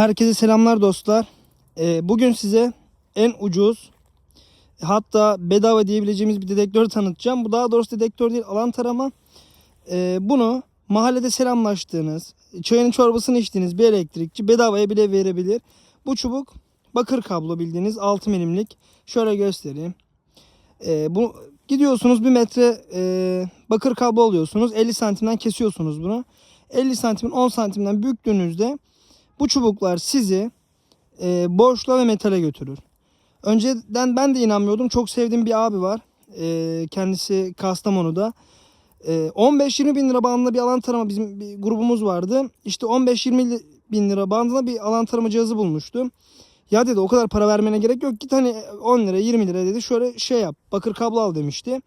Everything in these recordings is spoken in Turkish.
Herkese selamlar dostlar. Ee, bugün size en ucuz hatta bedava diyebileceğimiz bir dedektörü tanıtacağım. Bu daha doğrusu dedektör değil alan tarama. Ee, bunu mahallede selamlaştığınız, çayını çorbasını içtiğiniz bir elektrikçi bedavaya bile verebilir. Bu çubuk bakır kablo bildiğiniz 6 milimlik. Şöyle göstereyim. Ee, bu gidiyorsunuz bir metre e, bakır kablo alıyorsunuz. 50 santimden kesiyorsunuz bunu. 50 santimin 10 santimden büktüğünüzde bu çubuklar sizi e, boşluğa ve metale götürür. Önceden ben de inanmıyordum. Çok sevdiğim bir abi var. E, kendisi Kastamonu'da. E, 15-20 bin lira bandında bir alan tarama bizim bir grubumuz vardı. İşte 15-20 bin lira bandında bir alan tarama cihazı bulmuştu. Ya dedi o kadar para vermene gerek yok. Git hani 10 lira 20 lira dedi. Şöyle şey yap. Bakır kablo al demişti.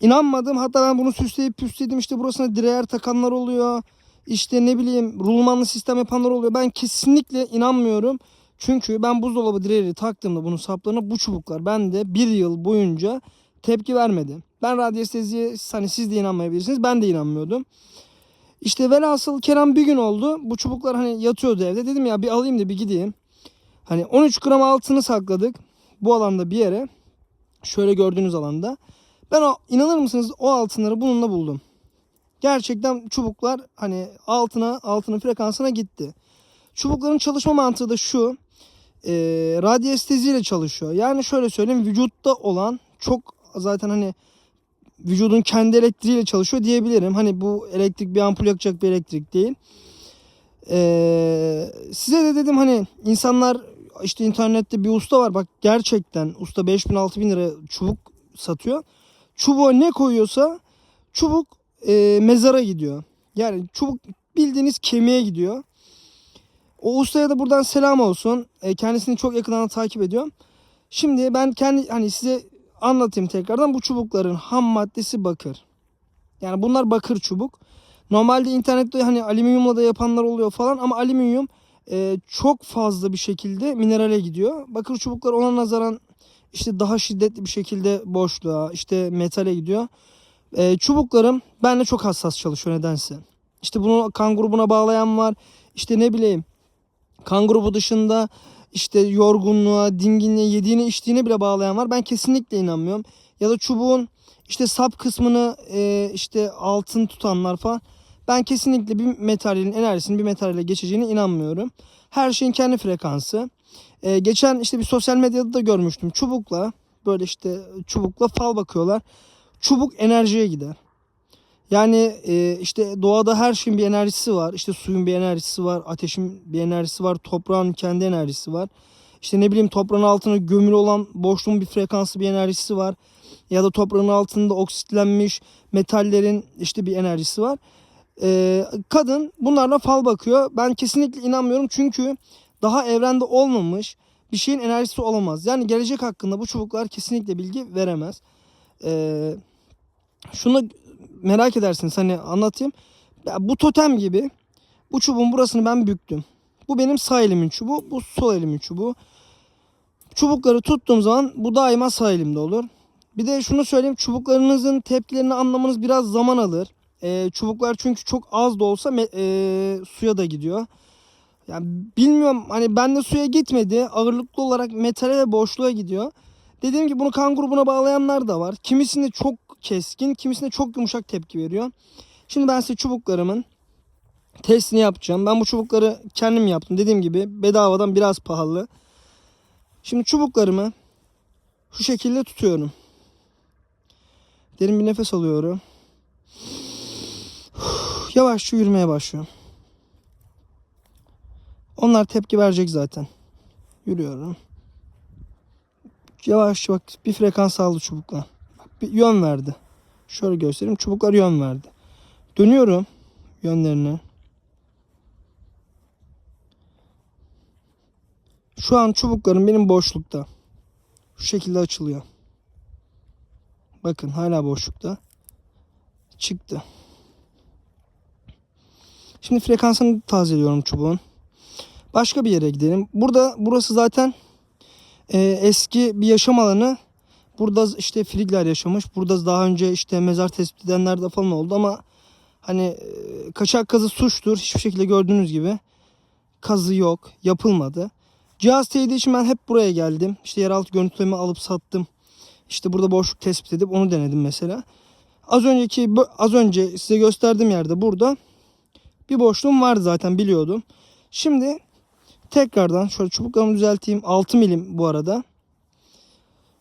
İnanmadım. Hatta ben bunu süsleyip püsledim. İşte burasına direğer takanlar oluyor. İşte ne bileyim rulmanlı sistem yapanlar oluyor. Ben kesinlikle inanmıyorum. Çünkü ben buzdolabı direği taktığımda bunun saplarına bu çubuklar bende bir yıl boyunca tepki vermedi. Ben radyesteziye hani siz de inanmayabilirsiniz. Ben de inanmıyordum. İşte velhasıl Kerem bir gün oldu. Bu çubuklar hani yatıyordu evde. Dedim ya bir alayım da bir gideyim. Hani 13 gram altını sakladık. Bu alanda bir yere. Şöyle gördüğünüz alanda. Ben o inanır mısınız o altınları bununla buldum. Gerçekten çubuklar hani altına altının frekansına gitti. Çubukların çalışma mantığı da şu. E, radyesteziyle çalışıyor. Yani şöyle söyleyeyim vücutta olan çok zaten hani vücudun kendi elektriğiyle çalışıyor diyebilirim. Hani bu elektrik bir ampul yakacak bir elektrik değil. Ee, size de dedim hani insanlar işte internette bir usta var bak gerçekten usta 5000 6000 lira çubuk satıyor. Çubuğa ne koyuyorsa çubuk e, mezara gidiyor. Yani çubuk bildiğiniz kemiğe gidiyor. O ustaya da buradan selam olsun. E, kendisini çok yakından takip ediyorum. Şimdi ben kendi hani size anlatayım tekrardan. Bu çubukların ham maddesi bakır. Yani bunlar bakır çubuk. Normalde internette hani alüminyumla da yapanlar oluyor falan ama alüminyum e, çok fazla bir şekilde minerale gidiyor. Bakır çubuklar ona nazaran işte daha şiddetli bir şekilde boşluğa işte metale gidiyor. E, çubuklarım benle çok hassas çalışıyor nedense. İşte bunu kan grubuna bağlayan var. İşte ne bileyim kan grubu dışında işte yorgunluğa, dinginliğe, yediğini içtiğine bile bağlayan var. Ben kesinlikle inanmıyorum. Ya da çubuğun işte sap kısmını e, işte altın tutanlar falan. Ben kesinlikle bir metalin enerjisinin bir metale geçeceğine inanmıyorum. Her şeyin kendi frekansı. E, geçen işte bir sosyal medyada da görmüştüm. Çubukla böyle işte çubukla fal bakıyorlar. Çubuk enerjiye gider. Yani e, işte doğada her şeyin bir enerjisi var. İşte suyun bir enerjisi var, ateşin bir enerjisi var, toprağın kendi enerjisi var. İşte ne bileyim toprağın altına gömülü olan boşluğun bir frekansı bir enerjisi var. Ya da toprağın altında oksitlenmiş metallerin işte bir enerjisi var. E, kadın bunlarla fal bakıyor. Ben kesinlikle inanmıyorum çünkü daha evrende olmamış bir şeyin enerjisi olamaz. Yani gelecek hakkında bu çubuklar kesinlikle bilgi veremez. E, şunu merak edersiniz hani anlatayım. Ya bu totem gibi bu çubuğun burasını ben büktüm. Bu benim sağ elimin çubuğu, bu sol elimin çubuğu. Çubukları tuttuğum zaman bu daima sağ elimde olur. Bir de şunu söyleyeyim çubuklarınızın tepkilerini anlamanız biraz zaman alır. Ee, çubuklar çünkü çok az da olsa e, suya da gidiyor. Yani bilmiyorum hani bende suya gitmedi. Ağırlıklı olarak metale ve boşluğa gidiyor. Dediğim gibi bunu kan grubuna bağlayanlar da var. Kimisinde çok keskin, kimisinde çok yumuşak tepki veriyor. Şimdi ben size çubuklarımın testini yapacağım. Ben bu çubukları kendim yaptım. Dediğim gibi bedavadan biraz pahalı. Şimdi çubuklarımı şu şekilde tutuyorum. Derin bir nefes alıyorum. Yavaşça yürümeye başlıyorum. Onlar tepki verecek zaten. Yürüyorum. Yavaş bak bir frekans aldı çubukla. Bir yön verdi. Şöyle göstereyim. Çubuklar yön verdi. Dönüyorum yönlerine. Şu an çubuklarım benim boşlukta. Şu şekilde açılıyor. Bakın hala boşlukta. Çıktı. Şimdi frekansını tazeliyorum çubuğun. Başka bir yere gidelim. Burada burası zaten e, eski bir yaşam alanı. Burada işte Frigler yaşamış. Burada daha önce işte mezar tespit edenler de falan oldu ama hani e, kaçak kazı suçtur. Hiçbir şekilde gördüğünüz gibi kazı yok. Yapılmadı. Cihaz teyidi için ben hep buraya geldim. İşte yeraltı görüntüleme alıp sattım. İşte burada boşluk tespit edip onu denedim mesela. Az önceki az önce size gösterdiğim yerde burada bir boşluğum vardı zaten biliyordum. Şimdi tekrardan şöyle çubuklarımı düzelteyim. 6 milim bu arada.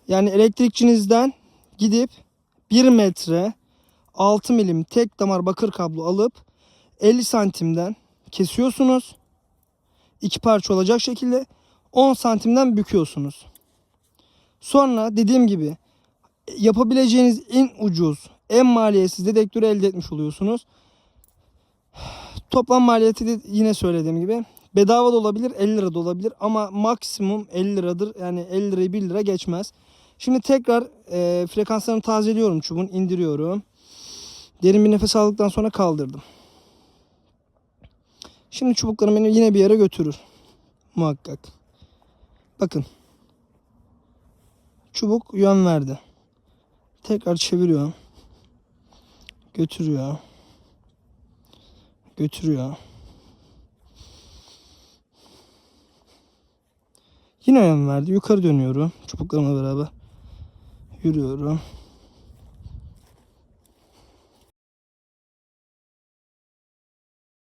Yani elektrikçinizden gidip 1 metre 6 milim tek damar bakır kablo alıp 50 santimden kesiyorsunuz. İki parça olacak şekilde 10 santimden büküyorsunuz. Sonra dediğim gibi yapabileceğiniz en ucuz, en maliyetsiz dedektörü elde etmiş oluyorsunuz. Toplam maliyeti de yine söylediğim gibi bedava da olabilir 50 lira da olabilir ama maksimum 50 liradır. Yani 50 lirayı 1 lira geçmez. Şimdi tekrar e, frekanslarını tazeliyorum çubuğun indiriyorum. Derin bir nefes aldıktan sonra kaldırdım. Şimdi çubuklarım beni yine bir yere götürür. Muhakkak. Bakın. Çubuk yön verdi. Tekrar çeviriyorum. Götürüyor. Götürüyor. Yine yön verdi. Yukarı dönüyorum. Çubuklarımla beraber. Yürüyorum.